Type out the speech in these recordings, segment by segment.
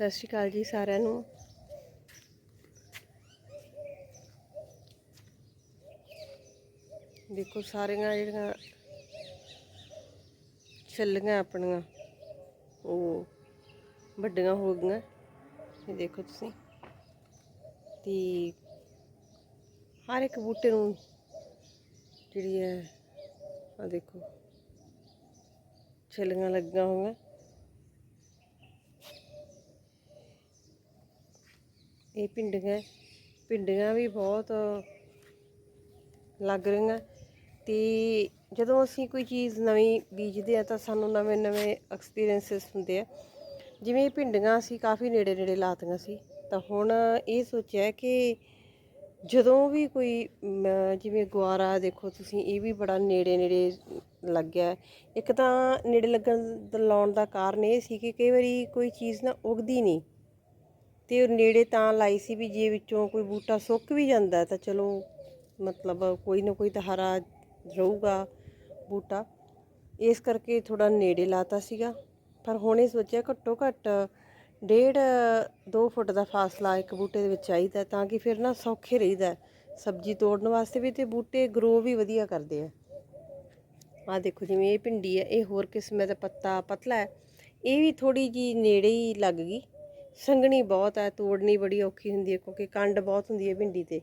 ਸਤਿ ਸ਼੍ਰੀ ਅਕਾਲ ਜੀ ਸਾਰਿਆਂ ਨੂੰ। ਦੇਖੋ ਸਾਰੀਆਂ ਜਿਹੜੀਆਂ ਛੱਲੀਆਂ ਆਪਣੀਆਂ, ਉਹ ਵੱਡੀਆਂ ਹੋ ਗਈਆਂ। ਇਹ ਦੇਖੋ ਤੁਸੀਂ। ਤੇ ਹਰ ਇੱਕ ਬੂਟੇ ਨੂੰ ਜਿਹੜੀ ਹੈ ਆ ਦੇਖੋ, ਛੱਲੀਆਂ ਲੱਗੀਆਂ ਹੋਈਆਂ। ਇਹ ਪਿੰਡੀਆਂ ਪਿੰਡੀਆਂ ਵੀ ਬਹੁਤ ਲੱਗ ਰਹੀਆਂ। ਤੇ ਜਦੋਂ ਅਸੀਂ ਕੋਈ ਚੀਜ਼ ਨਵੀਂ ਬੀਜਦੇ ਆ ਤਾਂ ਸਾਨੂੰ ਨਵੇਂ ਨਵੇਂ ਐਕਸਪੀਰੀਐਂਸਸ ਹੁੰਦੇ ਆ। ਜਿਵੇਂ ਇਹ ਭਿੰਡੀਆਂ ਅਸੀਂ ਕਾਫੀ ਨੇੜੇ ਨੇੜੇ ਲਾਤੀਆਂ ਸੀ। ਤਾਂ ਹੁਣ ਇਹ ਸੋਚਿਆ ਕਿ ਜਦੋਂ ਵੀ ਕੋਈ ਜਿਵੇਂ ਗੁਆਰਾ ਦੇਖੋ ਤੁਸੀਂ, ਇਹ ਵੀ ਬੜਾ ਨੇੜੇ ਨੇੜੇ ਲੱਗਿਆ ਇੱਕ ਤਾਂ ਨੇੜੇ ਲੱਗਣ ਲਾਉਣ ਦਾ ਕਾਰਨ ਇਹ ਸੀ ਕਿ ਕਈ ਵਾਰੀ ਕੋਈ ਚੀਜ਼ ਨਾ ਉਗਦੀ ਨਹੀਂ। ਤੇ ਨੇੜੇ ਤਾਂ ਲਾਈ ਸੀ ਵੀ ਜੇ ਵਿੱਚੋਂ ਕੋਈ ਬੂਟਾ ਸੁੱਕ ਵੀ ਜਾਂਦਾ ਤਾਂ ਚਲੋ ਮਤਲਬ ਕੋਈ ਨਾ ਕੋਈ ਤਾਂ ਹਰਾ ਰਹੂਗਾ ਬੂਟਾ। ਇਸ ਕਰਕੇ ਥੋੜਾ ਨੇੜੇ ਲਾਤਾ ਸੀਗਾ। ਪਰ ਹੁਣ ਇਹ ਸੋਚਿਆ ਘੱਟੋ ਘੱਟ ਡੇਢ 2 ਫੁੱਟ ਦਾ ਫਾਸਲਾ ਇੱਕ ਬੂਟੇ ਦੇ ਵਿੱਚ ਚਾਹੀਦਾ ਤਾਂ ਕਿ ਫਿਰ ਨਾ ਸੌਖੇ ਰਹੀਦਾ ਸਬਜ਼ੀ ਤੋੜਨ ਵਾਸਤੇ ਵੀ ਤੇ ਬੂਟੇ ਗਰੋ ਵੀ ਵਧੀਆ ਕਰਦੇ ਆ। ਆ ਦੇਖੋ ਜਿਵੇਂ ਇਹ ਭਿੰਡੀ ਹੈ, ਇਹ ਹੋਰ ਕਿਸਮ ਦਾ ਪੱਤਾ ਪਤਲਾ ਹੈ। ਇਹ ਵੀ ਥੋੜੀ ਜੀ ਨੇੜੇ ਹੀ ਲੱਗ ਗਈ। ਸੰਘਣੀ ਬਹੁਤ ਹੈ, ਤੋੜਨੀ ਬੜੀ ਔਖੀ ਹੁੰਦੀ ਹੈ ਕਿਉਂਕਿ ਕੰਡ ਬਹੁਤ ਹੁੰਦੀ ਹੈ ਭਿੰਡੀ ਤੇ।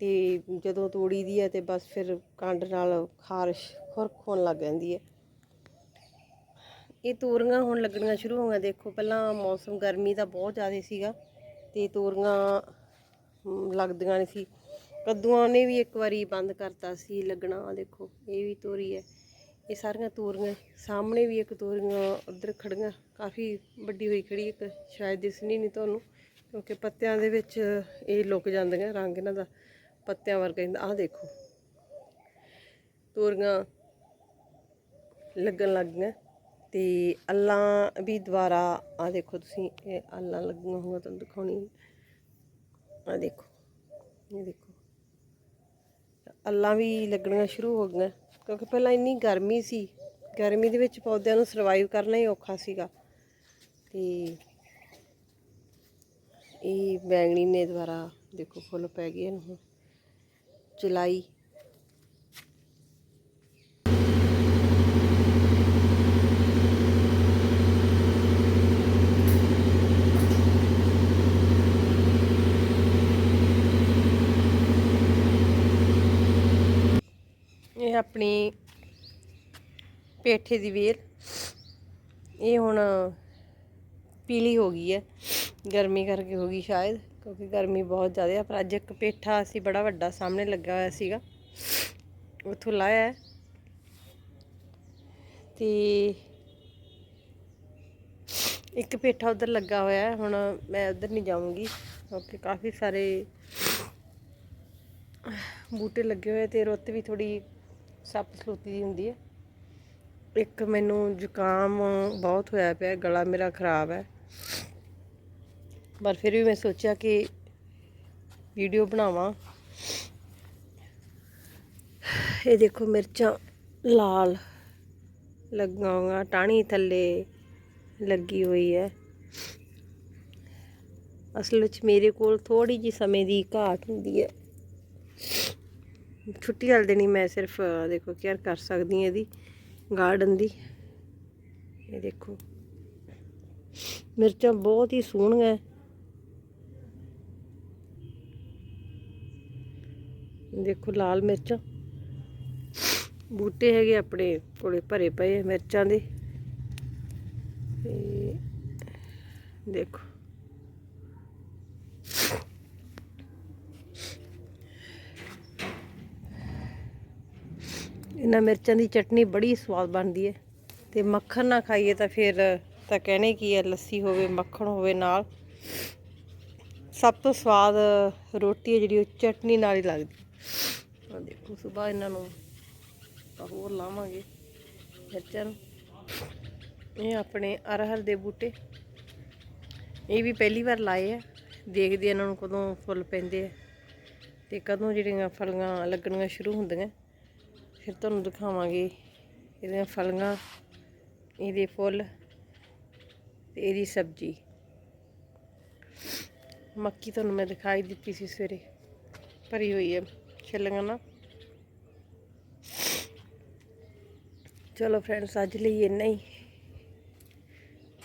ਤੇ ਜਦੋਂ ਤੋੜੀ ਦੀ ਹੈ ਤੇ ਬਸ ਫਿਰ ਕੰਡ ਨਾਲ ਖਾਰਸ਼ ਖੁਰਕ ਹੋਣ ਲੱਗ ਜਾਂਦੀ ਹੈ। ਇਹ ਤੋਰੀਆਂ ਹੁਣ ਲੱਗਣੀਆਂ ਸ਼ੁਰੂ ਹੋ ਗਈਆਂ। ਦੇਖੋ ਪਹਿਲਾਂ ਮੌਸਮ ਗਰਮੀ ਦਾ ਬਹੁਤ ਜ਼ਿਆਦਾ ਸੀਗਾ ਤੇ ਤੋਰੀਆਂ ਲੱਗਦੀਆਂ ਨਹੀਂ ਸੀ। ਕੱਦੂਆਂ ਨੇ ਵੀ ਇੱਕ ਵਾਰੀ ਬੰਦ ਕਰਤਾ ਸੀ ਲੱਗਣਾ, ਦੇਖੋ ਇਹ ਵੀ ਤੋਰੀ ਹੈ। ਇਹ ਸਾਰੀਆਂ ਤੋਰੀਆਂ, ਸਾਹਮਣੇ ਵੀ ਇੱਕ ਤੋਰੀਆਂ ਉਧਰ ਖੜੀਆਂ, ਕਾਫੀ ਵੱਡੀ ਹੋਈ ਖੜੀ ਇੱਕ, ਸ਼ਾਇਦ ਦਿਸਣੀ ਨਹੀਂ ਤੁਹਾਨੂੰ, ਕਿਉਂਕਿ ਪੱਤਿਆਂ ਦੇ ਵਿੱਚ ਇਹ ਲੁਕ ਜਾਂਦੀਆਂ, ਰੰਗ ਇਹਨਾਂ ਦਾ ਪੱਤਿਆਂ ਵਰਗਾ ਹੁੰਦਾ। ਆਹ ਦੇਖੋ, ਤੋਰੀਆਂ ਲੱਗਣ ਲੱਗ ਗਈਆਂ ਤੇ ਅੱਲਾਂ ਵੀ ਦੁਬਾਰਾ ਆ ਦੇਖੋ ਤੁਸੀਂ, ਇਹ ਅੱਲਾਂ ਲੱਗੀਆਂ ਹੋਈਆਂ ਤੁਹਾਨੂੰ ਦਿਖਾਉਣੀ। ਆ ਦੇਖੋ, ਇਹ ਦੇਖੋ, ਅੱਲਾਂ ਵੀ ਲੱਗਣੀਆਂ ਸ਼ੁਰੂ ਹੋ ਗਈਆਂ। ਕਿਉਂਕਿ ਪਹਿਲਾਂ ਇੰਨੀ ਗਰਮੀ ਸੀ, ਗਰਮੀ ਦੇ ਵਿੱਚ ਪੌਦਿਆਂ ਨੂੰ ਸਰਵਾਈਵ ਕਰਨਾ ਹੀ ਔਖਾ ਸੀਗਾ। ਤੇ ਇਹ ਬੈਂਗਣੀ ਨੇ ਦੁਬਾਰਾ ਦੇਖੋ ਫੁੱਲ ਪੈ ਗਏ ਇਹਨੂੰ ਹੁਣ। ਜੁਲਾਈ ਇਹ ਆਪਣੀ ਪੇਠੇ ਦੀ ਵੇਲ। ਇਹ ਹੁਣ ਪੀਲੀ ਹੋ ਗਈ ਹੈ। ਗਰਮੀ ਕਰਕੇ ਹੋ ਗਈ ਸ਼ਾਇਦ, ਕਿਉਂਕਿ ਗਰਮੀ ਬਹੁਤ ਜ਼ਿਆਦਾ ਹੈ। ਪਰ ਅੱਜ ਇੱਕ ਪੇਠਾ ਅਸੀਂ ਬੜਾ ਵੱਡਾ ਸਾਹਮਣੇ ਲੱਗਾ ਹੋਇਆ ਸੀਗਾ। ਉੱਥੋਂ ਲਾਇਆ ਹੈ। ਤੇ ਇੱਕ ਪੇਠਾ ਉਧਰ ਲੱਗਾ ਹੋਇਆ ਹੁਣ ਮੈਂ ਉਧਰ ਨਹੀਂ ਜਾਊਂਗੀ, ਕਿਉਂਕਿ ਕਾਫੀ ਸਾਰੇ ਬੂਟੇ ਲੱਗੇ ਹੋਏ ਤੇ ਰੁੱਤ ਵੀ ਥੋੜੀ ਸੱਪ ਸਲੋਤੀ ਦੀ ਹੁੰਦੀ ਹੈ। ਇੱਕ ਮੈਨੂੰ ਜ਼ੁਕਾਮ ਬਹੁਤ ਹੋਇਆ ਪਿਆ, ਗਲਾ ਮੇਰਾ ਖਰਾਬ ਹੈ। ਪਰ ਫਿਰ ਵੀ ਮੈਂ ਸੋਚਿਆ ਕਿ ਵੀਡੀਓ ਬਣਾਵਾਂ। ਇਹ ਦੇਖੋ ਮਿਰਚਾਂ ਲਾਲ ਲੱਗੀਆਂ ਹੋਈਆਂ, ਟਾਹਣੀ ਥੱਲੇ ਲੱਗੀ ਹੋਈ ਹੈ। ਅਸਲ ਵਿੱਚ ਮੇਰੇ ਕੋਲ ਥੋੜੀ ਜੀ ਸਮੇਂ ਦੀ ਘਾਟ ਹੁੰਦੀ ਹੈ। ਛੁੱਟੀ ਵਾਲੇ ਦਿਨ ਹੀ ਮੈਂ ਸਿਰਫ ਅਹ, ਦੇਖੋ ਕੇਅਰ ਕਰ ਸਕਦੀ ਹਾਂ ਇਹਦੀ ਗਾਰਡਨ ਦੀ। ਇਹ ਦੇਖੋ। ਮਿਰਚਾਂ ਬਹੁਤ ਹੀ ਸੋਹਣੀਆਂ। ਹੈ। ਦੇਖੋ ਲਾਲ ਮਿਰਚਾਂ। ਬੂਟੇ ਹੈਗੇ ਆਪਣੇ ਕੋਲੇ ਭਰੇ ਪਏ ਮਿਰਚਾਂ ਦੇ। ਦੇਖੋ। ਇਹਨਾਂ ਮਿਰਚਾਂ ਦੀ ਚਟਨੀ ਬੜੀ ਸਵਾਦ ਬਣਦੀ ਹੈ। ਤੇ ਮੱਖਣ ਨਾ ਖਾਈਏ ਤਾਂ ਫਿਰ ਤਾਂ ਕਹਿਣੇ ਕੀ ਹੈ, ਲੱਸੀ ਹੋਵੇ, ਮੱਖਣ ਹੋਵੇ ਨਾਲ। ਸਭ ਤੋਂ ਸਵਾਦ ਰੋਟੀ ਹੈ ਜਿਹੜੀ ਉਹ ਚਟਨੀ ਨਾਲ ਹੀ ਲੱਗਦੀ। ਆ ਦੇਖੋ ਸਵੇਰ ਇਹਨਾਂ ਨੂੰ ਤਾਂ ਹੋਰ ਲਾਵਾਂਗੇ ਮਿਰਚਾਂ ਨੂੰ। ਇਹ ਆਪਣੇ ਅਰਹਰ ਦੇ ਬੂਟੇ। ਇਹ ਵੀ ਪਹਿਲੀ ਵਾਰ ਲਾਏ ਆ। ਦੇਖਦੇ ਇਹਨਾਂ ਨੂੰ ਕਦੋਂ ਫੁੱਲ ਪੈਂਦੇ ਆ। ਤੇ ਕਦੋਂ ਜਿਹੜੀਆਂ ਫਲੀਆਂ ਲੱਗਣੀਆਂ ਸ਼ੁਰੂ ਹੁੰਦੀਆਂ। ਫਿਰ ਤੁਹਾਨੂੰ ਦਿਖਾਵਾਂਗੇ ਇਹਦੀਆਂ ਫਲੀਆਂ, ਇਹਦੇ ਫੁੱਲ ਤੇ ਇਹਦੀ ਸਬਜ਼ੀ। ਮੱਕੀ ਤੁਹਾਨੂੰ ਮੈਂ ਦਿਖਾਈ ਦਿੱਤੀ ਸੀ ਸਵੇਰੇ, ਭਰੀ ਹੋਈ ਹੈ ਛਿੱਲੀਆਂ ਨਾਲ ਚਲੋ ਫਰੈਂਡਸ ਅੱਜ ਲਈ ਇੰਨਾ ਹੀ।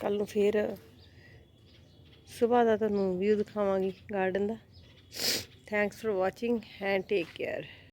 ਕੱਲ ਨੂੰ ਫੇਰ ਸਵੇਰ ਦਾ ਤੁਹਾਨੂੰ ਵਿਊ ਦਿਖਾਵਾਂਗੀ garden the. Thanks for watching and take care